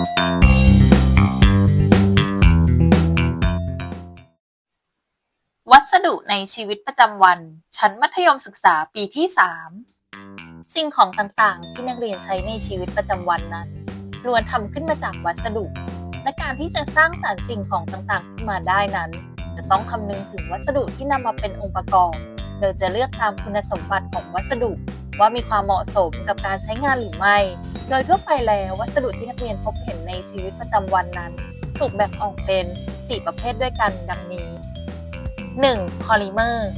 วัสดุในชีวิตประจำวัน ชั้นมัธยมศึกษาปีที่ 3 สิ่งของต่างๆ ที่นักเรียนใช้ในชีวิตประจำวันนั้นล้วนทำขึ้นมาจากวัสดุ และการที่จะสร้างสรรค์สิ่งของต่างๆ ขึ้นมาได้นั้น จะต้องคำนึงถึงวัสดุที่นำมาเป็นองค์ประกอบโดยจะเลือกตามคุณสมบัติของวัสดุ ว่ามีความเหมาะสมกับการใช้งานหรือไม่ โดยทั่วไปแล้ววัสดุที่นักเรียนพบเห็นในชีวิตประจำวันนั้น ถูกแบ่งออกเป็น 4 ประเภทด้วยกันดังนี้ 1. พอลิเมอร์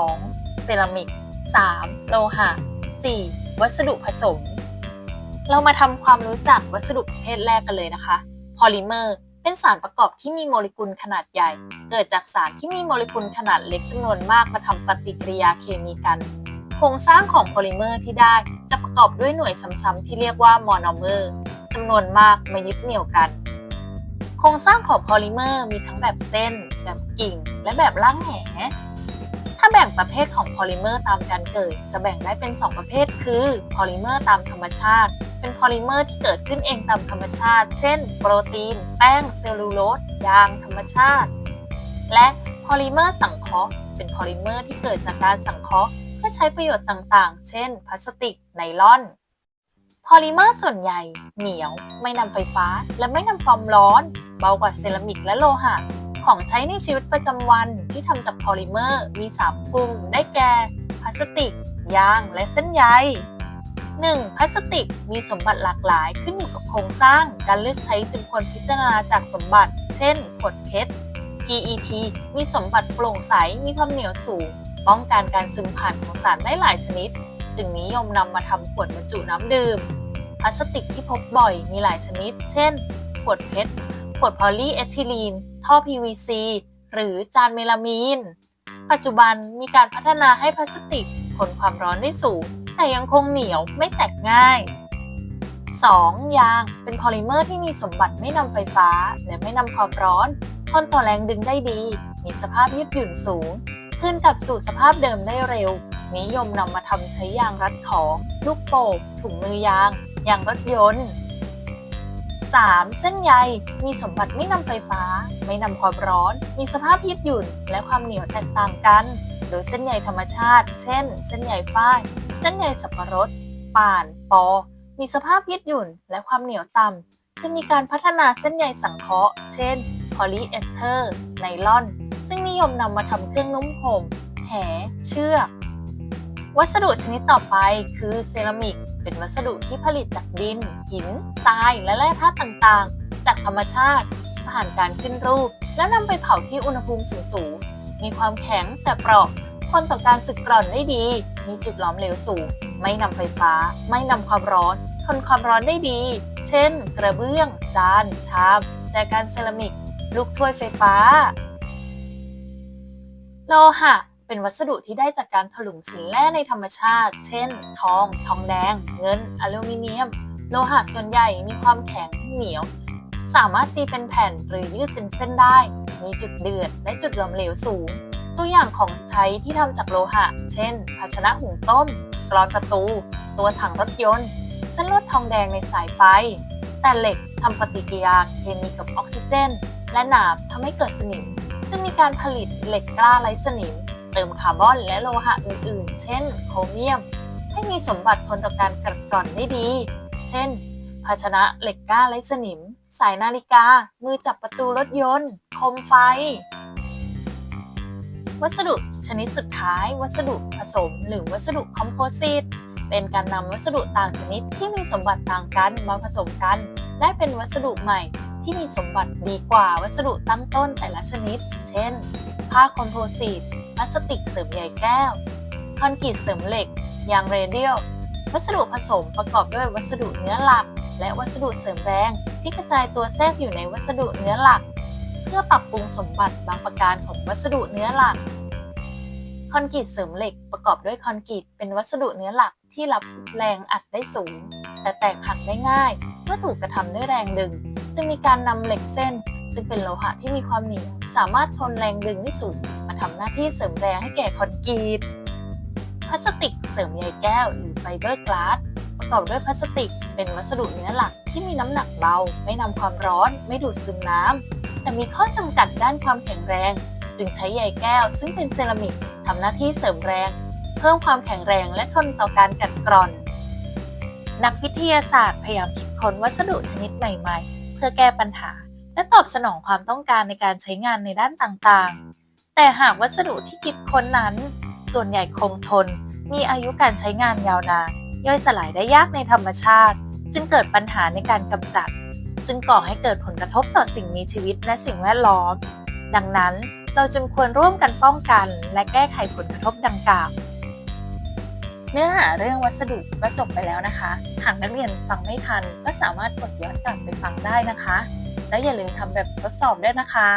2. เซรามิก 3. โลหะ 4. วัสดุผสม เรามาทำความรู้จักวัสดุประเภทแรกกันเลยนะคะ พอลิเมอร์เป็นสารประกอบที่มีโมเลกุลขนาดใหญ่ เกิดจากสารที่มีโมเลกุลขนาดเล็กจำนวนมากมาทำปฏิกิริยาเคมีกัน ครงสร้างของโพลิเมอร์ที่ได้จะประกอบด้วยหน่วยซ้ำๆที่เรียกว่ามอนอเมอร์จำนวนมากมายึดเหนี่ยวกัน โครงสร้างของโพลิเมอร์มีทั้งแบบเส้น แบบกิ่ง และแบบร่างแหถ้าแบ่งประเภทของโพลิเมอร์ตามการเกิด จะแบ่งได้เป็น 2 ประเภท คือโพลิเมอร์ตามธรรมชาติ เป็นโพลิเมอร์ที่เกิดขึ้นเองตามธรรมชาติ เช่น โปรตีน แป้ง เซลลูโลสยาง ธรรมชาติ และโพลิเมอร์สังเคราะห์ เป็นโพลิเมอร์ที่เกิดจากการสังเคราะห์ พื่อใช้ประโยชน์ต่างๆ เช่น พลาสติก ไนลอน พอลิเมอร์ส่วนใหญ่ เหนียว ไม่นำไฟฟ้า และไม่นำความร้อน เบากว่าเซรามิกและโลหะ ของใช้ในชีวิตประจำวันที่ทำจากพอลิเมอร์มี 3 กลุ่ม ได้แก่ พลาสติก ยาง และเส้นใย 1. พลาสติกมีสมบัติหลากหลายขึ้นอยู่กับโครงสร้าง การเลือกใช้จึงควรพิจารณาจากสมบัติ เช่นขวดเพชร PET มีสมบัติโปร่งใส มีความเหนียวสูง ป้องกันการซึมผ่านของสารได้หลายชนิด จึงนิยมนำมาทำขวดบรรจุน้ำดื่ม พลาสติกที่พบบ่อยมีหลายชนิด เช่น ขวดเพชร ขวดพอลีเอทิลีน ท่อ PVC หรือจานเมลามีน ปัจจุบันมีการพัฒนาให้พลาสติกทนความร้อนได้สูง แต่ยังคงเหนียวไม่แตกง่าย 2. ยางเป็นพอลิเมอร์ที่มีสมบัติไม่นำไฟฟ้า และไม่นำความร้อนทนต่อแรงดึงได้ดี มีสภาพยืดหยุ่นสูง ขึ้นกลับสู่สภาพเดิมได้เร็ว นิยมนำมาทำใช้ยางรัดของลูกโป่งถุงมือยาง ยางรถยนต์ 3. เส้นใยมีสมบัติไม่นำไฟฟ้า ไม่นำความร้อน มีสภาพยืดหยุ่น และความเหนียวแตกต่างกัน โดยเส้นใยธรรมชาติ เช่น เส้นใยฝ้าย เส้นใยสับปะรด ป่าน ปอ มีสภาพยืดหยุ่น และความเหนียวต่ำจะมีการพัฒนาเส้นใยสังเคราะห์ เช่น พอลีเอสเทอร์ ไนลอน ซึ่งนิยมนำมาทำเครื่องนุ่มห่มแหเชือกวัสดุชนิดต่อไปคือเซรามิก เป็นวัสดุที่ผลิตจากดิน หิน ทราย และแร่ธาตุต่างๆ จากธรรมชาติที่ผ่านการขึ้นรูป แล้วนำไปเผาที่อุณหภูมิสูงๆ มีความแข็งแต่เปราะทนต่อการสึกกร่อนได้ดี มีจุดหลอมเหลวสูง ไม่นำไฟฟ้า ไม่นำความร้อน ทนความร้อนได้ดี เช่น กระเบื้อง จาน ชาม แจกันเซรามิก ลูกถ้วยไฟฟ้า โลหะเป็นวัสดุที่ได้จากการถลุงสินแร่ในธรรมชาติ เช่น ทอง ทองแดง เงิน อลูมิเนียม โลหะส่วนใหญ่มีความแข็งเหนียว สามารถตีเป็นแผ่นหรือยืดเป็นเส้นได้ มีจุดเดือดและจุดหลอมเหลวสูง ตัวอย่างของใช้ที่ทำจากโลหะ เช่น ภาชนะหุงต้ม กรอนประตู ตัวถังรถยนต์เส้นลวดทองแดงในสายไฟ แต่เหล็กทำปฏิกิริยาเคมีกับออกซิเจน และน้ำทำให้เกิดสนิม จึงมีการผลิตเหล็กกล้าไร้สนิม เติมคาร์บอนและโลหะอื่นๆ เช่น โครเมียม ให้มีสมบัติทนต่อการกัดกร่อนได้ดี เช่น ภาชนะเหล็กกล้าไร้สนิม สายนาฬิกา มือจับประตูรถยนต์โคมไฟ วัสดุชนิดสุดท้าย วัสดุผสม หรือวัสดุคอมโพสิตเป็นการนำวัสดุต่างชนิดที่มีสมบัติต่างกันมาผสมกัน และเป็นวัสดุใหม่ ที่มีสมบัติดีกว่าวัสดุตั้งต้นแต่ละชนิด เช่น ผ้าคอมโพสิตพลาสติกเสริมใยแก้ว คอนกรีตเสริมเหล็ก ยางเรเดียล วัสดุผสมประกอบด้วยวัสดุเนื้อหลัก และวัสดุเสริมแรง ที่กระจายตัวแทรกอยู่ในวัสดุเนื้อหลัก เพื่อปรับปรุงสมบัติบางประการของวัสดุเนื้อหลัก คอนกรีตเสริมเหล็กประกอบด้วยคอนกรีตเป็นวัสดุเนื้อหลักที่รับแรงอัดได้สูง แต่แตกหักได้ง่ายเมื่อถูกกระทำด้วยแรงดึง จะมีการนำเหล็กเส้น ซึ่งเป็นโลหะที่มีความเหนียวสามารถทนแรงดึงได้สูงมาทำหน้าที่เสริมแรงให้แก่คอนกรีตพลาสติกเสริมใยแก้วหรือไฟเบอร์กลาสประกอบด้วยพลาสติก เป็นวัสดุเนื้อหลักที่มีน้ำหนักเบา ไม่นำความร้อน ไม่ดูดซึมน้ำแต่มีข้อจำกัดด้านความแข็งแรง จึงใช้ใยแก้ว ซึ่งเป็นเซรามิกทำหน้าที่เสริมแรง เพิ่มความแข็งแรงและทนต่อการกัดกร่อน นักวิทยาศาสตร์พยายามคิดค้นวัสดุชนิดใหม่ๆ พื่อแก้ปัญหา และตอบสนองความต้องการในการใช้งานในด้านต่างๆ แต่หากวัสดุที่คิดค้นนั้น ส่วนใหญ่คงทน มีอายุการใช้งานยาวนาน ย่อยสลายได้ยากในธรรมชาติ จึงเกิดปัญหาในการกำจัด ซึ่งก่อให้เกิดผลกระทบต่อสิ่งมีชีวิตและสิ่งแวดล้อม ดังนั้นเราจึงควรร่วมกันป้องกัน และแก้ไขผลกระทบดังกล่าว เนื้อหาเรื่องวัสดุก็จบไปแล้วนะคะ หากนักเรียนฟังไม่ทันก็สามารถกดย้อนกลับไปฟังได้นะคะ และอย่าลืมทำแบบทดสอบด้วยนะคะ